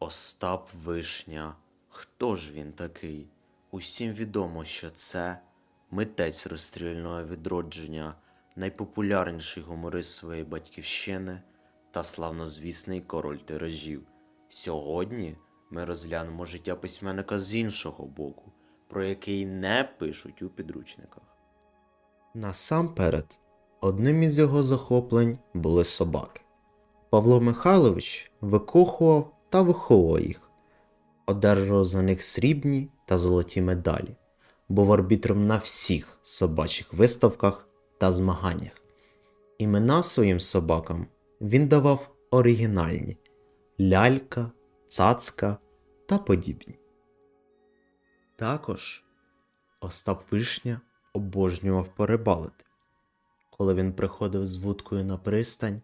Остап Вишня. Хто ж він такий? Усім відомо, що це митець розстрільного відродження, найпопулярніший гуморист своєї батьківщини та славнозвісний король тиражів. Сьогодні ми розглянемо життя письменника з іншого боку, про який не пишуть у підручниках. Насамперед, одним із його захоплень були собаки. Павло Михайлович викохував та виховував їх, одержував за них срібні та золоті медалі, був арбітром на всіх собачих виставках та змаганнях. Імена своїм собакам він давав оригінальні лялька, цацка та подібні. Також Остап Вишня обожнював порибалити. Коли він приходив з вудкою на пристань,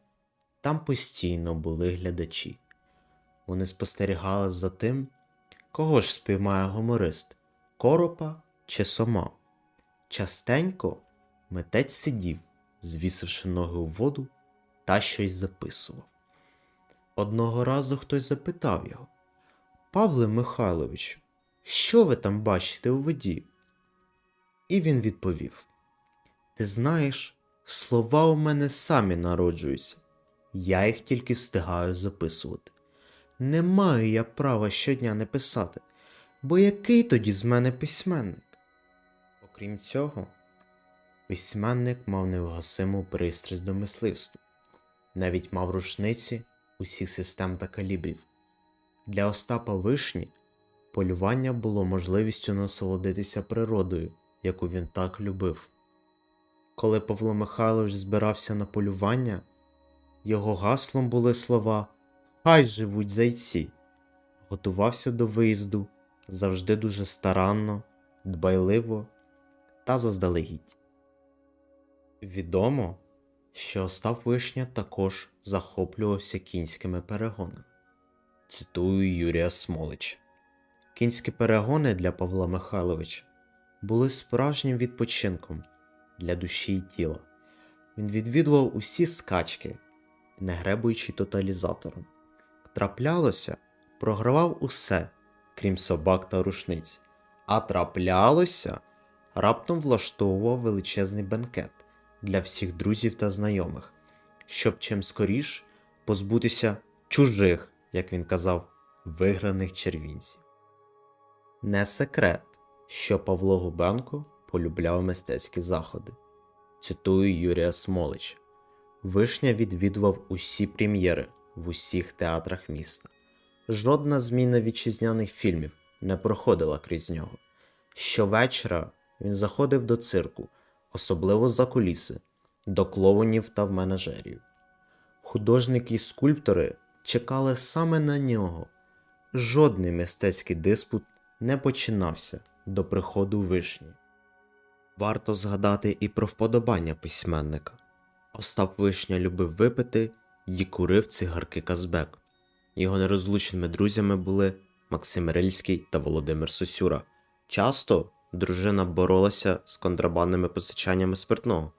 там постійно були глядачі. Вони спостерігали за тим, кого ж спіймає гуморист коропа чи сома. Частенько митець сидів, звісивши ноги у воду та щось записував. Одного разу хтось запитав його Павле Михайловичу, що ви там бачите у воді? І він відповів: Ти знаєш, слова у мене самі народжуються, я їх тільки встигаю записувати. Не маю я права щодня не писати, бо який тоді з мене письменник? Окрім цього, письменник мав невгасиму пристрасть до мисливства, навіть мав рушниці усіх систем та калібрів. Для Остапа Вишні полювання було можливістю насолодитися природою, яку він так любив. Коли Павло Михайлович збирався на полювання, його гаслом були слова Хай живуть зайці. Готувався до виїзду завжди дуже старанно, дбайливо та заздалегідь. Відомо, що Остап Вишня також захоплювався кінськими перегонами. Цитую Юрія Смолича. Кінські перегони для Павла Михайловича були справжнім відпочинком для душі й тіла. Він відвідував усі скачки, не гребуючи тоталізатором. Траплялося, програвав усе, крім собак та рушниць, а траплялося, раптом влаштовував величезний бенкет для всіх друзів та знайомих, щоб чим скоріш позбутися чужих, як він казав, виграних червінців. Не секрет, що Павло Губенко полюбляв мистецькі заходи. Цитую Юрія Смолича. Вишня відвідував усі прем'єри в усіх театрах міста. Жодна зміна вітчизняних фільмів не проходила крізь нього. Щовечора він заходив до цирку, особливо за куліси, до клоунів та в менеджерів. Художники й скульптори чекали саме на нього. Жодний мистецький диспут не починався до приходу вишні. Варто згадати і про вподобання письменника. Остап Вишня любив випити й курив цигарки Казбек. Його нерозлучними друзями були Максим Рильський та Володимир Сосюра. Часто дружина боролася з контрабандними позичаннями спиртного.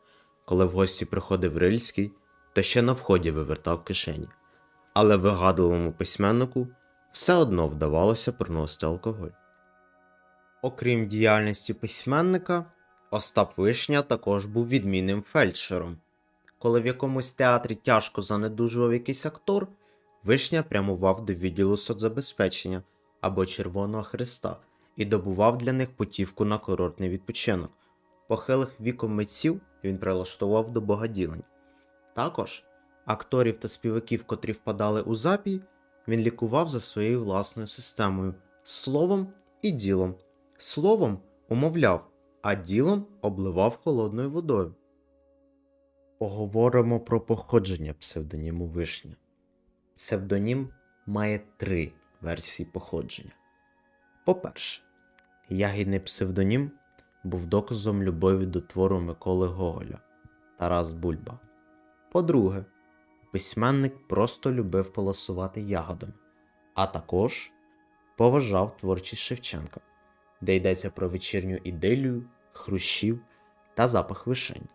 Коли в гості приходив Рильський, то ще на вході вивертав кишені. Але вигадливому письменнику все одно вдавалося приносити алкоголь. Окрім діяльності письменника, Остап Вишня також був відмінним фельдшером. Коли в якомусь театрі тяжко занедужував якийсь актор, Вишня прямував до відділу соцзабезпечення або Червоного Христа і добував для них путівку на курортний відпочинок. Похилих віком митців він прилаштував до богоділень. Також акторів та співаків, котрі впадали у запій, він лікував за своєю власною системою словом і ділом. Словом умовляв, а ділом обливав холодною водою. Поговоримо про походження псевдоніму Вишня. Псевдонім має три версії походження. По-перше, ягідний псевдонім був доказом любові до твору Миколи Гоголя Тарас Бульба. По-друге, письменник просто любив полосувати ягодами, а також поважав творчість Шевченка, де йдеться про вечірню ідилію, хрущів та запах вишень.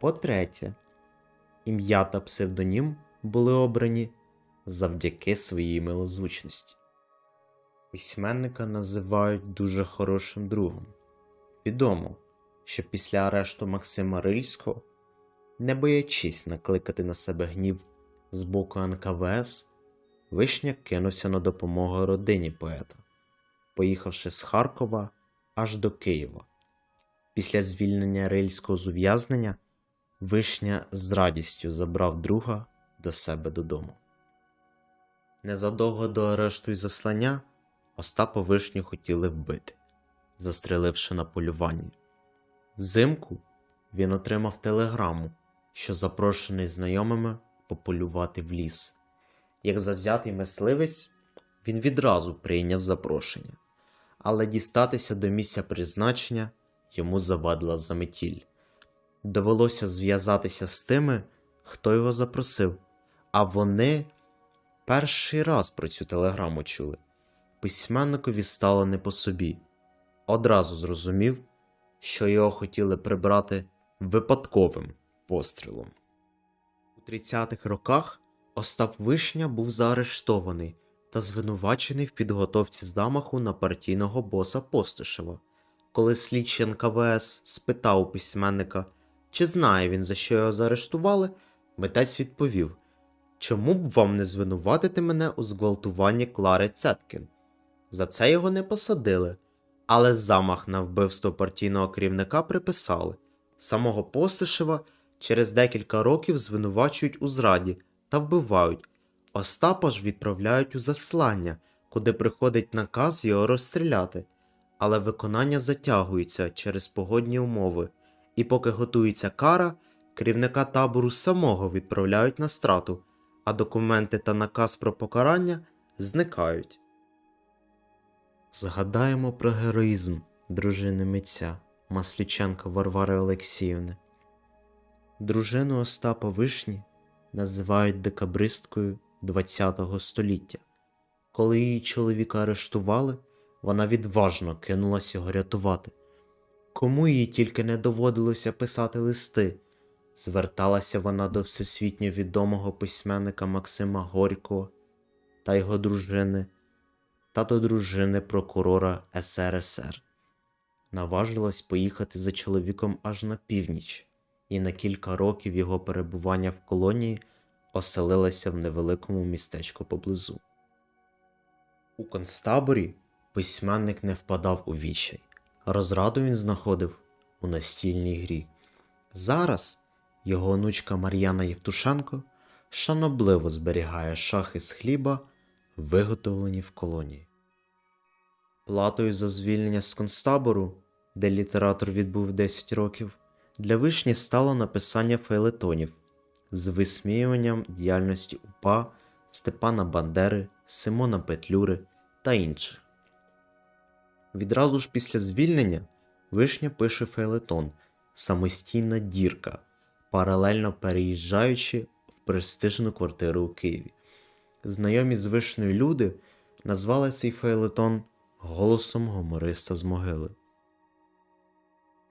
По-третє, ім'я та псевдонім були обрані завдяки своїй милозвучності. Письменника називають дуже хорошим другом. Відомо, що після арешту Максима Рильського, не боячись накликати на себе гнів з боку НКВС, Вишня кинувся на допомогу родині поета, поїхавши з Харкова аж до Києва. Після звільнення Рильського з ув'язнення Вишня з радістю забрав друга до себе додому. Незадовго до арешту і заслання Остапа Вишню хотіли вбити, застреливши на полюванні. Взимку він отримав телеграму, що запрошений знайомими пополювати в ліс. Як завзятий мисливець, він відразу прийняв запрошення, але дістатися до місця призначення йому завадила заметіль. Довелося зв'язатися з тими, хто його запросив, а вони перший раз про цю телеграму чули. Письменникові стало не по собі. Одразу зрозумів, що його хотіли прибрати випадковим пострілом. У 30-х роках Остап Вишня був заарештований та звинувачений в підготовці замаху на партійного боса Постишева. Коли слідчий НКВС спитав письменника, чи знає він, за що його заарештували, митець відповів: Чому б вам не звинуватити мене у зґвалтуванні Клари Цеткін? За це його не посадили, але замах на вбивство партійного керівника приписали. Самого Постишева через декілька років звинувачують у зраді та вбивають. Остапа ж відправляють у заслання, куди приходить наказ його розстріляти, але виконання затягується через погодні умови, і поки готується кара, керівника табору самого відправляють на страту, а документи та наказ про покарання зникають. Згадаємо про героїзм дружини митця Масліченка Варвари Олексіївни. Дружину Остапа Вишні називають декабристкою ХХ століття. Коли її чоловіка арештували, вона відважно кинулась його рятувати. Кому їй тільки не доводилося писати листи, зверталася вона до всесвітньо відомого письменника Максима Горького та його дружини та до дружини прокурора СРСР. Наважилась поїхати за чоловіком аж на північ, і на кілька років його перебування в колонії оселилася в невеликому містечку поблизу. У концтаборі письменник не впадав у відчай. Розраду він знаходив у настільній грі. Зараз його онучка Мар'яна Євтушенко шанобливо зберігає шахи з хліба, виготовлені в колонії. Платою за звільнення з концтабору, де літератор відбув 10 років, для вишні стало написання фейлетонів з висміюванням діяльності УПА Степана Бандери, Симона Петлюри та інших. Відразу ж після звільнення Вишня пише фейлетон Самостійна дірка, паралельно переїжджаючи в престижну квартиру у Києві. Знайомі з вишнею люди назвали цей фейлетон голосом гумориста з могили.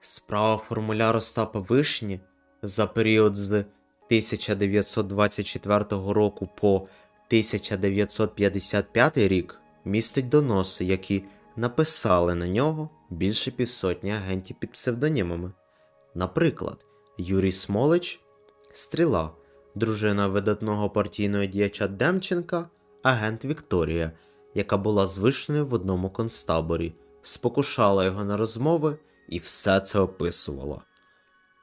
Справа формуляр Остапа Вишні за період з 1924 року по 1955 рік містить доноси, які написали на нього більше півсотні агентів під псевдонімами. Наприклад, Юрій Смолич, Стріла, дружина видатного партійного діяча Демченка, агент Вікторія, яка була звичною в одному концтаборі, спокушала його на розмови і все це описувала.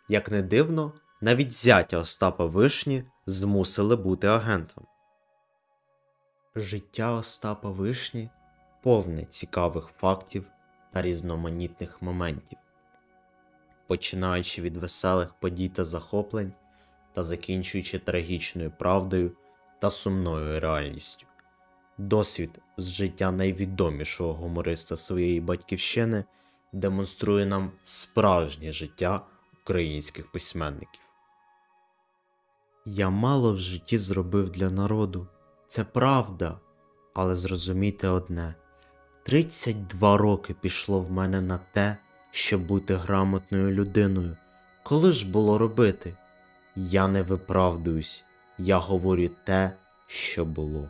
Як не дивно, навіть зятя Остапа Вишні змусили бути агентом. Життя Остапа Вишні повне цікавих фактів та різноманітних моментів, починаючи від веселих подій та захоплень та закінчуючи трагічною правдою та сумною реальністю. Досвід з життя найвідомішого гумориста своєї батьківщини демонструє нам справжнє життя українських письменників. Я мало в житті зробив для народу, це правда, але зрозумійте одне: 32 роки пішло в мене на те, щоб бути грамотною людиною. Коли ж було робити? Я не виправдуюсь, я говорю те, що було.